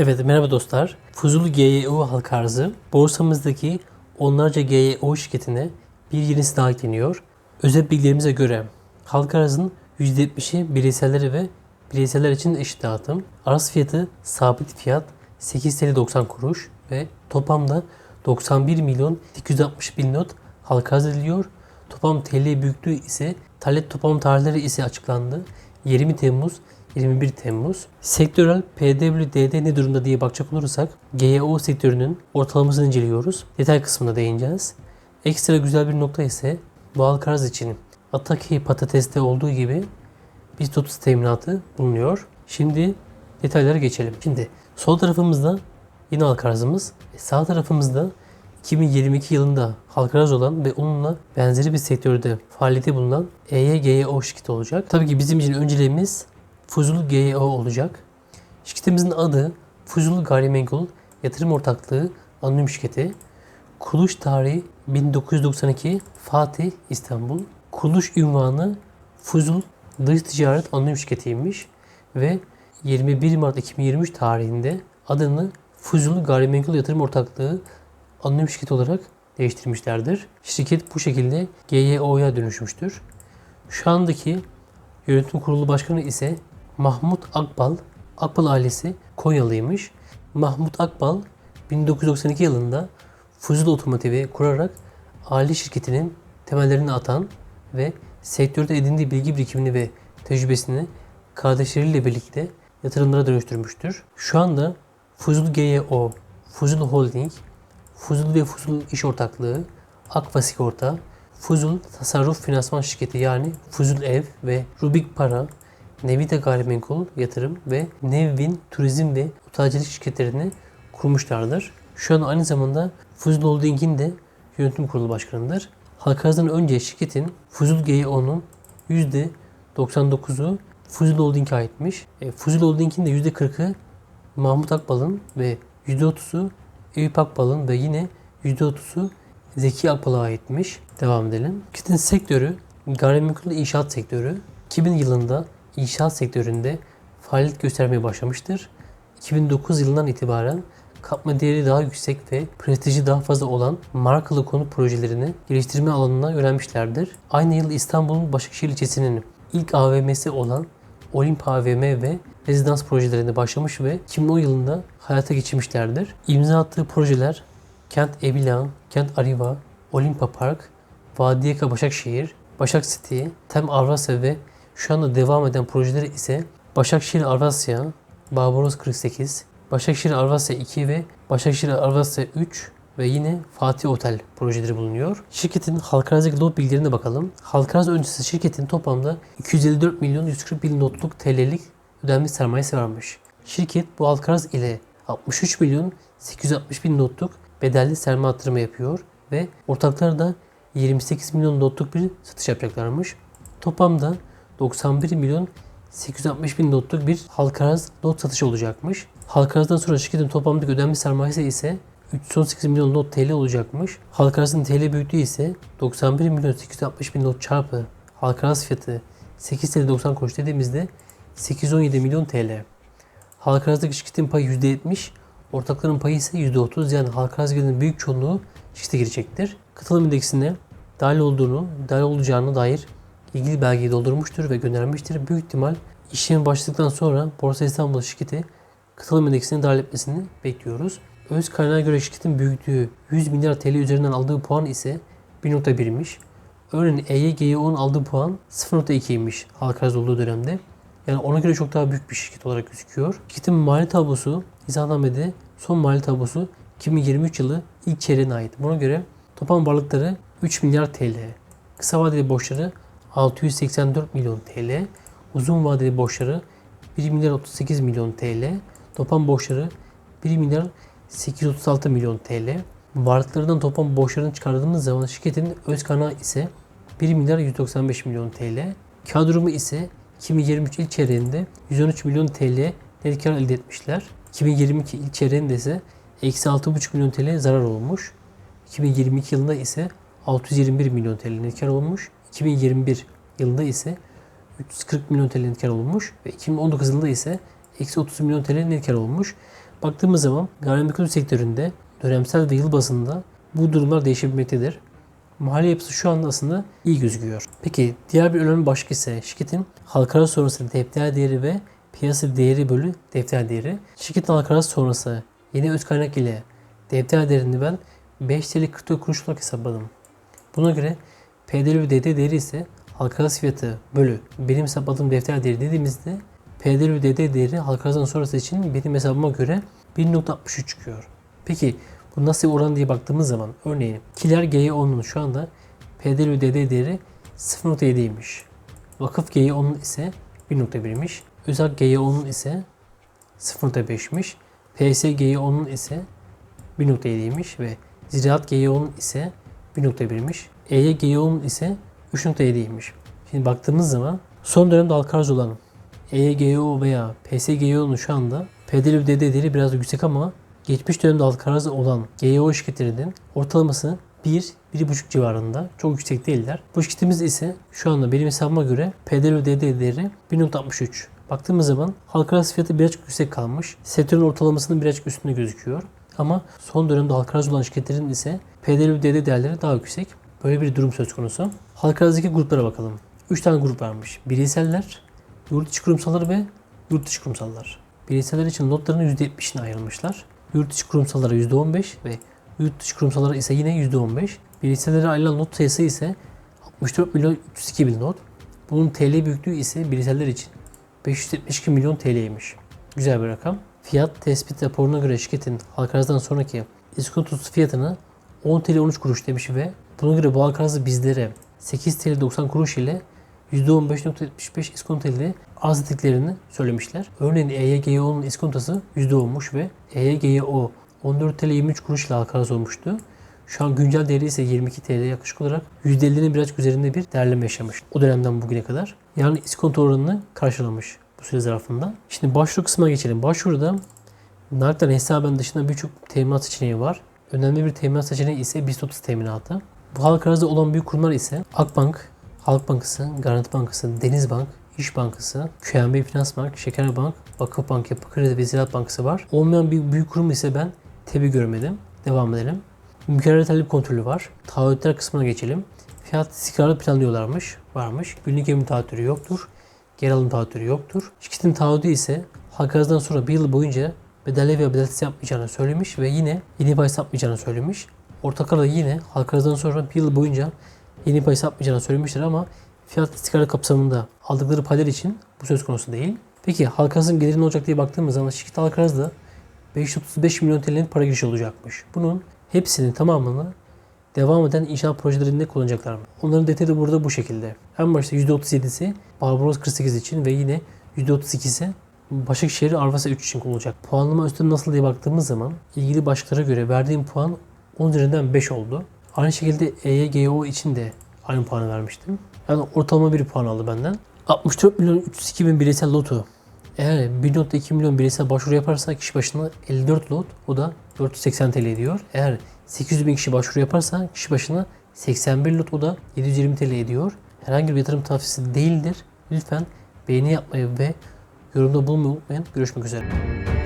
Evet merhaba dostlar. Fuzuli GYO halka arzı borsamızdaki onlarca GYO şirketine bir yenisi daha ekleniyor. Özel bilgilerimize göre halka arzın %70'i bireyselleri ve bireyseller için eşit dağıtım. Arz fiyatı sabit fiyat 8 TL 90 kuruş ve toplamda 91 milyon 860 bin not halka arz ediliyor. Toplam TL büyüklüğü ise talep toplam tarihleri ise açıklandı. 20 Temmuz 21 Temmuz. Sektörel PWD'de ne durumda diye bakacak olursak GEO sektörünün ortalamasını inceliyoruz. Detay kısmına değineceğiz. Ekstra güzel bir nokta ise bu halka arz için Ataki patateste olduğu gibi bir tutus teminatı bulunuyor. Şimdi detaylara geçelim. Şimdi sol tarafımızda yine halka arzımız. Sağ tarafımızda 2022 yılında halka arz olan ve onunla benzeri bir sektörde faaliyeti bulunan E EYGO şirketi olacak. Tabii ki bizim için önceliğimiz Fuzul GEO olacak. Şirketimizin adı Fuzul Gayrimenkul Yatırım Ortaklığı Anonim Şirketi. Kuruluş tarihi 1992 Fatih İstanbul. Kuruluş ünvanı Fuzul Dış Ticaret Anonim Şirketi'ymiş ve 21 Mart 2023 tarihinde adını Fuzul Gayrimenkul Yatırım Ortaklığı Anonim Şirketi olarak değiştirmişlerdir. Şirket bu şekilde GYO'ya dönüşmüştür. Şu andaki yönetim kurulu başkanı ise Mahmut Akbal. Akbal ailesi Konyalıymış. Mahmut Akbal 1992 yılında Fuzul Otomotiv'i kurarak aile şirketinin temellerini atan ve sektörde edindiği bilgi birikimini ve tecrübesini kardeşleriyle birlikte yatırımlara dönüştürmüştür. Şu anda Fuzul GYO, Fuzul Holding, Fuzul ve Fuzul İş Ortaklığı, Akva Sigorta, Fuzul Tasarruf Finansman Şirketi yani Fuzul Ev ve Rubik Para, Nevide Gayrimenkul Yatırım ve Nevvin Turizm ve Otelcilik şirketlerini kurmuşlardır. Şu an aynı zamanda Fuzul Holding'in de yönetim kurulu başkanıdır. Halka önce şirketin Fuzul GEO'nun %99'u Fuzul Holding'e aitmiş. E, Fuzul Holding'in de %40'ı Mahmut Akbal'ın ve %30'u Eyüp Akbal'ın ve yine %30'u Zeki Akbal'a aitmiş. Devam edelim. Şirketin sektörü gayrimenkul inşaat sektörü. 2000 yılında inşaat sektöründe faaliyet göstermeye başlamıştır. 2009 yılından itibaren katma değeri daha yüksek ve prestiji daha fazla olan markalı konut projelerini geliştirme alanına yönelmişlerdir. Aynı yıl İstanbul'un Başakşehir ilçesinin ilk AVM'si olan Olimp AVM ve rezidans projelerine başlamış ve 2010 yılında hayata geçirmişlerdir. İmza attığı projeler Kent Ebilan, Kent Ariva, Olimpa Park, Vadiyeka Başakşehir, Başak City, Tem Avrasya ve şu anda devam eden projeleri ise Başakşehir Avrasya, Barbaros 48, Başakşehir Avrasya 2 ve Başakşehir Avrasya 3 ve yine Fatih Otel projeleri bulunuyor. Şirketin halka arzdaki lot bilgilerine bakalım. Halka arz öncesi şirketin toplamda 254 milyon 140 bin notluk TL'lik ödenmiş sermayesi varmış. Şirket bu halka arz ile 63 milyon 860 bin notluk bedelli sermaye artırımı yapıyor ve ortaklar da 28 milyon notluk bir satış yapacaklarmış. Toplamda 91 milyon 860 bin notluk bir halka arz not satışı olacakmış. Halka arzdan sonra şirketin toplamdaki ödenmiş sermayesi ise 318 milyon not TL olacakmış. Halka arzın TL büyüklüğü ise 91 milyon 860 bin not çarpı halka arz fiyatı 8 TL 90 kuruş dediğimizde 817 milyon TL. Halka arzdaki şirketin payı %70, ortakların payı ise %30 yani halka arz büyük çoğunluğu şirkete girecektir. Katılım indeksine dahil olduğunu, dahil olacağına dair ilgili belgeyi doldurmuştur ve göndermiştir. Büyük ihtimal işlemi başladıktan sonra Borsa İstanbul şirketi katılım endeksine dahil etmesini bekliyoruz. Öz kaynağa göre şirketin büyüklüğü 100 milyar TL üzerinden aldığı puan ise 1.1'miş. Örneğin EYG'nin aldığı puan 0.2'ymiş halka arz olduğu dönemde. Yani ona göre çok daha büyük bir şirket olarak gözüküyor. Şirketin mali tablosu izahnamede son mali tablosu 2023 yılı ilk çeyreğine ait. Buna göre toplam varlıkları 3 milyar TL. Kısa vadeli borçları 684 milyon TL. Uzun vadeli borçları 1 milyar 38 milyon TL. Toplam borçları 1 milyar 836 milyon TL. Varlıklarından toplam borçlarını çıkardığımız zaman şirketin öz kaynağı ise 1 milyar 195 milyon TL. Kar durumu ise 2023 ilk çeyreğinde 113 milyon TL net kar elde etmişler. 2022 ilk çeyreğinde ise eksi 6,5 milyon TL zarar olmuş. 2022 yılında ise 621 milyon TL net kar olmuş. 2021 yılında ise 340 milyon TL net kar olmuş ve 2019 yılında ise eksi 30 milyon TL net kar olmuş. Baktığımız zaman gayrimenkul sektöründe dönemsel ve yıl bazında bu durumlar değişebilmektedir. Mahalle yapısı şu anda aslında iyi gözüküyor. Peki diğer bir önemli başlık ise şirketin halka arz sonrası defter değeri ve piyasa değeri bölü defter değeri. Şirketin halka arz sonrası yeni öz kaynak ile defter değerini ben 5 TL 44 kuruş olarak hesapladım. Buna göre PDL ve DD değeri ise halka arz fiyatı bölü benim hesapladığım defter değeri dediğimizde PDL ve DD değeri halka arzdan sonrası için benim hesabıma göre 1.63 çıkıyor. Peki bu nasıl bir oran diye baktığımız zaman örneğin Kiler GY10'un şu anda PDL ve DD değeri 0.7'ymiş. Vakıf GY10'un ise 1.1'miş. Özel GY10'un ise 0.5'miş. PS GY10'un ise 1.7'ymiş ve Ziraat GY10'un ise 1.1'miş. EY GY10'un ise 3.7'ymiş. Şimdi baktığımız zaman son dönemde halka arz olan EYGO veya PSGO'nun şu anda PDL ve biraz yüksek ama geçmiş dönemde halka arz olan GEO şirketlerinin ortalaması 1-1,5 civarında. Çok yüksek değiller. Bu şirketimiz ise şu anda benim hesabıma göre PDL ve DD değeri 1.63. Baktığımız zaman halka fiyatı birazcık yüksek kalmış. Sektörün ortalamasının birazcık üstünde gözüküyor. Ama son dönemde halka arz olan şirketlerin ise DD değerleri daha yüksek. Böyle bir durum söz konusu. Halka arzdaki gruplara bakalım. 3 tane grup varmış. Bireyseller, yurt içi kurumsallar ve yurt dışı kurumsallar. Bireyseller için notlarının %70'ini ayrılmışlar. Yurt içi kurumsallara %15 ve yurt dışı kurumsallara ise yine %15. Bireysellere ayrılan not sayısı ise 64 milyon 302 bin not. Bunun TL büyüklüğü ise bireyseller için 572 milyon TL'ymiş. Güzel bir rakam. Fiyat tespit raporuna göre şirketin halka arzdan sonraki iskontosu fiyatını 10 TL 13 kuruş demiş ve buna göre bu halka bizlere 8 TL 90 kuruş ile %15.75 iskonto ile arz ettiklerini söylemişler. Örneğin EYGO'nun iskontosu %10'muş ve E EYGO 14 TL 23 kuruş ile halka arz olmuştu. Şu an güncel değeri ise 22 TL yaklaşık olarak %50'nin birazcık üzerinde bir değerleme yaşamış. O dönemden bugüne kadar. Yani iskonto oranını karşılamış bu süre zarfında. Şimdi başvuru kısmına geçelim. Başvuruda nakden hesaben dışında birçok teminat seçeneği var. Önemli bir teminat seçeneği ise BIST 30 teminatı. Bu halka arzda olan büyük kurumlar ise Akbank, Halk Bankası, Garanti Bankası, Denizbank, İş Bankası, QNB Finansbank, Şekerbank, Vakıfbank, Yapı Kredi ve Ziraat Bankası var. Olmayan bir büyük kurum ise ben TEB'i görmedim. Devam edelim. Mükerrer talep kontrolü var. Taahhütler kısmına geçelim. Fiyat istikrarı planlıyorlarmış. Varmış. Günlük emir taahhütleri yoktur. Geri alım taahhütleri yoktur. Şirketin taahhütü ise halka arzdan sonra bir yıl boyunca bedelli ve bedelsiz yapmayacağını söylemiş ve yine yeni pay satmayacağını söylemiş. Ortaklar da yine halka arzdan sonra bir yıl boyunca yeni pay satmayacağını söylemişler ama fiyat istikrarı kapsamında aldıkları paylar için bu söz konusu değil. Peki halka arzın geliri ne olacak diye baktığımız zaman şirket halka arzda 535 milyon TL'nin para girişi olacakmış. Bunun hepsinin tamamını devam eden inşaat projelerinde kullanacaklar mı? Onların detayı da burada bu şekilde. En başta %37'si Barbaros 48 için ve yine %32'si Başakşehir Arvasa 3 için kullanılacak. Puanlama üstüne nasıl diye baktığımız zaman ilgili başlıklara göre verdiğim puan 10 üzerinden 5 oldu. Aynı şekilde EYGO için de aynı puanı vermiştim. Yani ortalama bir puan aldı benden. 64 milyon 302 bin bireysel lotu. Eğer 1.2 milyon bireysel başvuru yaparsa kişi başına 54 lot o da 480 TL ediyor. Eğer 800 bin kişi başvuru yaparsa kişi başına 81 lot o da 720 TL ediyor. Herhangi bir yatırım tavsiyesi değildir. Lütfen beğeni yapmayı ve yorumda bulunmayı unutmayın. Görüşmek üzere.